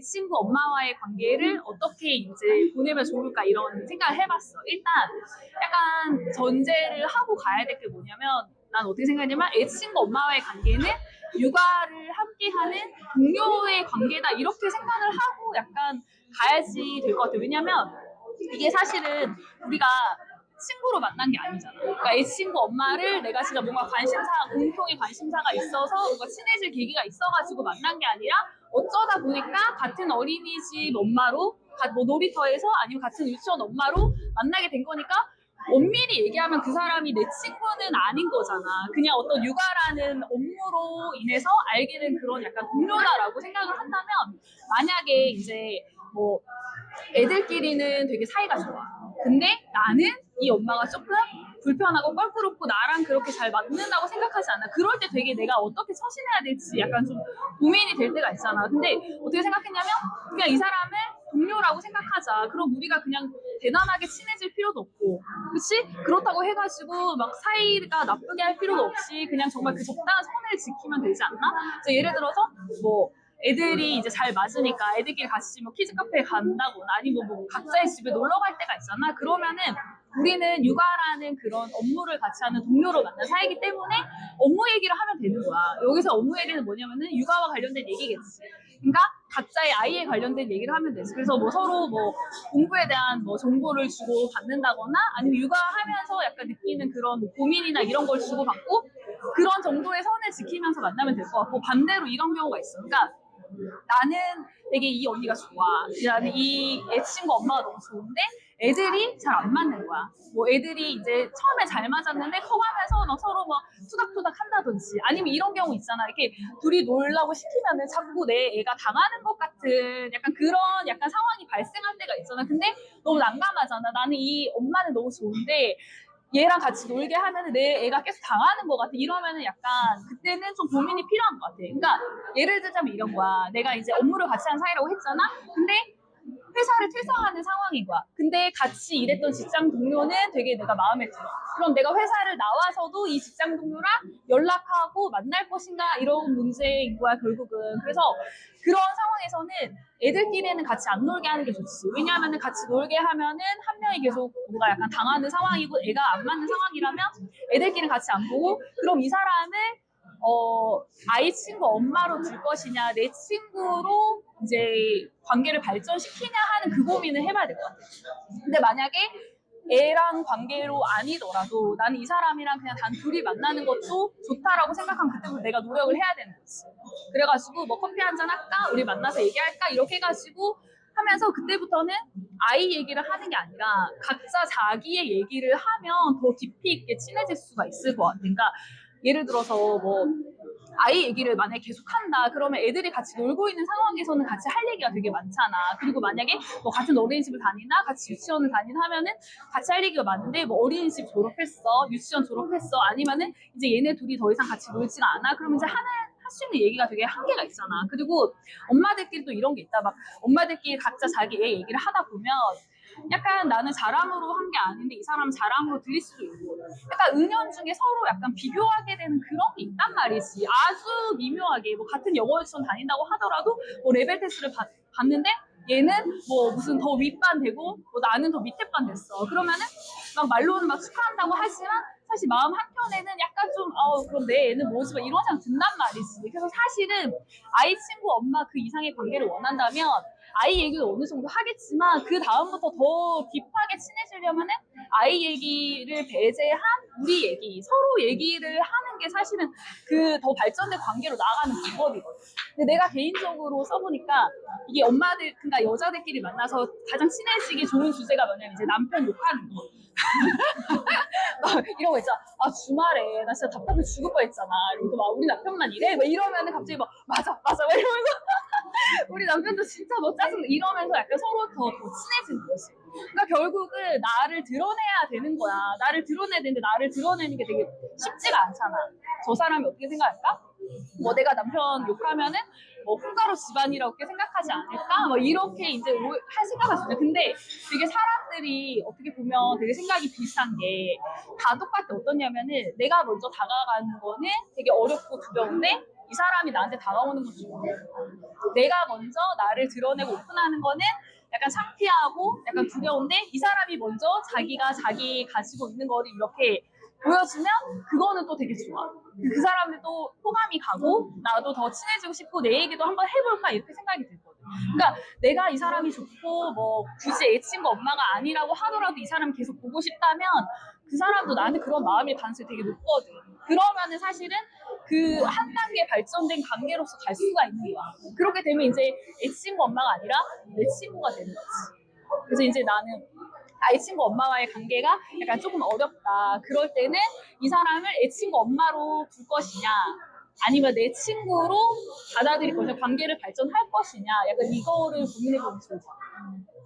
친구 엄마와의 관계를 어떻게 이제 보내면 좋을까 이런 생각을 해봤어. 일단 약간 전제를 하고 가야 될 게 뭐냐면 난 어떻게 생각했냐면 애 친구 엄마와의 관계는 육아를 함께하는 동료의 관계다 이렇게 생각을 하고 약간 가야지 될 것 같아요. 왜냐면 이게 사실은 우리가 친구로 만난 게 아니잖아. 그러니까 애 친구 엄마를 내가 진짜 뭔가 관심사, 공통의 관심사가 있어서 뭔가 친해질 계기가 있어가지고 만난 게 아니라 어쩌다 보니까 같은 어린이집 엄마로, 가- 뭐 놀이터에서 아니면 같은 유치원 엄마로 만나게 된 거니까 엄밀히 얘기하면 그 사람이 내 친구는 아닌 거잖아. 그냥 어떤 육아라는 업무로 인해서 알게 된 그런 약간 동료다라고 생각을 한다면 만약에 이제 뭐 애들끼리는 되게 사이가 좋아. 근데 나는 이 엄마가 조금 불편하고 껄끄럽고 나랑 그렇게 잘 맞는다고 생각하지 않아. 그럴 때 되게 내가 어떻게 처신해야 될지 약간 좀 고민이 될 때가 있잖아. 근데 어떻게 생각했냐면 그냥 이 사람을 동료라고 생각하자. 그럼 우리가 그냥 대단하게 친해질 필요도 없고, 그치? 그렇다고 해가지고 막 사이가 나쁘게 할 필요도 없이 그냥 정말 그 적당한 선을 지키면 되지 않나? 예를 들어서 뭐 애들이 이제 잘 맞으니까 애들끼리 같이 뭐 키즈 카페에 간다거나 아니면 뭐 각자의 집에 놀러 갈 때가 있잖아. 그러면은 우리는 육아라는 그런 업무를 같이 하는 동료로 만난 사이기 때문에 업무 얘기를 하면 되는 거야. 여기서 업무 얘기는 뭐냐면은 육아와 관련된 얘기겠지. 그러니까 각자의 아이에 관련된 얘기를 하면 되지. 그래서 뭐 서로 뭐 공부에 대한 뭐 정보를 주고 받는다거나 아니면 육아하면서 약간 느끼는 그런 뭐 고민이나 이런 걸 주고 받고 그런 정도의 선을 지키면서 만나면 될 것 같고 반대로 이런 경우가 있어. 그러니까 나는 되게 이 언니가 좋아. 나는 이 애 친구 엄마가 너무 좋은데 애들이 잘 안 맞는 거야. 뭐 애들이 이제 처음에 잘 맞았는데 커가면서 막 서로 뭐 투닥투닥 한다든지 아니면 이런 경우 있잖아. 이렇게 둘이 놀라고 시키면은 자꾸 내 애가 당하는 것 같은 약간 그런 약간 상황이 발생할 때가 있잖아. 근데 너무 난감하잖아. 나는 이 엄마는 너무 좋은데 얘랑 같이 놀게 하면 내 애가 계속 당하는 것 같아. 이러면은 약간 그때는 좀 고민이 필요한 것 같아. 그러니까 예를 들자면 이런 거야. 내가 이제 업무를 같이 하는 사이라고 했잖아. 근데 회사를 퇴사하는 상황인 거야. 근데 같이 일했던 직장 동료는 되게 내가 마음에 들어. 그럼 내가 회사를 나와서도 이 직장 동료랑 연락하고 만날 것인가 이런 문제인 거야 결국은. 그래서 그런 상황에서는 애들끼리는 같이 안 놀게 하는 게 좋지. 왜냐하면 같이 놀게 하면은 한 명이 계속 뭔가 약간 당하는 상황이고 애가 안 맞는 상황이라면 애들끼리는 같이 안 보고 그럼 이 사람을 어, 아이 친구 엄마로 둘 것이냐, 내 친구로 이제 관계를 발전시키냐 하는 그 고민을 해봐야 될 것 같아. 근데 만약에 애랑 관계로 아니더라도 나는 이 사람이랑 그냥 단 둘이 만나는 것도 좋다라고 생각하면 그때부터 내가 노력을 해야 되는 거지. 그래가지고 뭐 커피 한 잔 할까? 우리 만나서 얘기할까? 이렇게 해가지고 하면서 그때부터는 아이 얘기를 하는 게 아니라 각자 자기의 얘기를 하면 더 깊이 있게 친해질 수가 있을 것 같아. 그러니까 예를 들어서 뭐 아이 얘기를 만약에 계속 한다 그러면 애들이 같이 놀고 있는 상황에서는 같이 할 얘기가 되게 많잖아. 그리고 만약에 뭐 같은 어린이집을 다니나 같이 유치원을 다니나 하면은 같이 할 얘기가 많은데 뭐 어린이집 졸업했어 유치원 졸업했어 아니면은 이제 얘네 둘이 더 이상 같이 놀지가 않아. 그러면 이제 하는 할수 있는 얘기가 되게 한계가 있잖아. 그리고 엄마들끼리 또 이런 게 있다. 막 엄마들끼리 각자 자기 애 얘기를 하다 보면 약간 나는 자랑으로 한 게 아닌데 이 사람 자랑으로 들릴 수도 있고. 약간 은연 중에 서로 약간 비교하게 되는 그런 게 있단 말이지. 아주 미묘하게 뭐 같은 영어 유치원 다닌다고 하더라도 뭐 레벨 테스트를 받, 봤는데 얘는 뭐 무슨 더 윗반 되고 뭐 나는 더 밑에 반 됐어. 그러면은 막 말로는 막 축하한다고 하지만 사실 마음 한켠에는 약간 좀 어 그럼 내 애는 뭐지 막 이런 생각 든단 말이지 그래서 사실은 아이 친구 엄마 그 이상의 관계를 원한다면 아이 얘기도 어느 정도 하겠지만 그 다음부터 더 딥하게 친해지려면은 아이 얘기를 배제한 우리 얘기 서로 얘기를 하는 게 사실은 그 더 발전된 관계로 나아가는 방법이거든. 근데 내가 개인적으로 써보니까 이게 엄마들 그러니까 여자들끼리 만나서 가장 친해지기 좋은 주제가 뭐냐면 이제 남편 욕하는 거. 막 이런 거 있잖아. 아 주말에 나 진짜 답답해 죽을 뻔 했잖아. 이러면서 막 우리 남편만 이래. 막 이러면은 갑자기 막 맞아 맞아 막 이러면서 우리 남편도 진짜 뭐 짜증 이러면서 약간 서로 더, 더 친해지는 거지. 그러니까 결국은 나를 드러내야 되는 거야. 나를 드러내야 되는데 나를 드러내는 게 되게 쉽지가 않잖아. 저 사람이 어떻게 생각할까? 뭐 내가 남편 욕하면은 뭐 콩가루 집안이라고 생각하지 않을까? 뭐 이렇게 이제 오- 할 했어요. 근데 되게 사람 들이 어떻게 보면 되게 생각이 비슷한 게 다 똑같아. 어떠냐면은 내가 먼저 다가가는 거는 되게 어렵고 두려운데 이 사람이 나한테 다가오는 것도 좋고 내가 먼저 나를 드러내고 오픈하는 거는 약간 창피하고 약간 두려운데 이 사람이 먼저 자기가 자기 가지고 있는 거를 이렇게 보여주면 그거는 또 되게 좋아. 그 사람들 또 호감이 가고 나도 더 친해지고 싶고 내 얘기도 한번 해볼까 이렇게 생각이 들거든. 그러니까 내가 이 사람이 좋고 뭐 굳이 애친구 엄마가 아니라고 하더라도 이 사람 계속 보고 싶다면 그 사람도 나한테 그런 마음일 가능성이 되게 높거든. 그러면은 사실은 그 한 단계 발전된 관계로서 갈 수가 있는 거야. 그렇게 되면 이제 애친구 엄마가 아니라 내 친구가 되는 거지. 그래서 이제 나는 아, 애친구 엄마와의 관계가 약간 조금 어렵다. 그럴 때는 이 사람을 애친구 엄마로 둘 것이냐, 아니면 내 친구로 받아들일 것이냐, 관계를 발전할 것이냐, 약간 이거를 것 같아.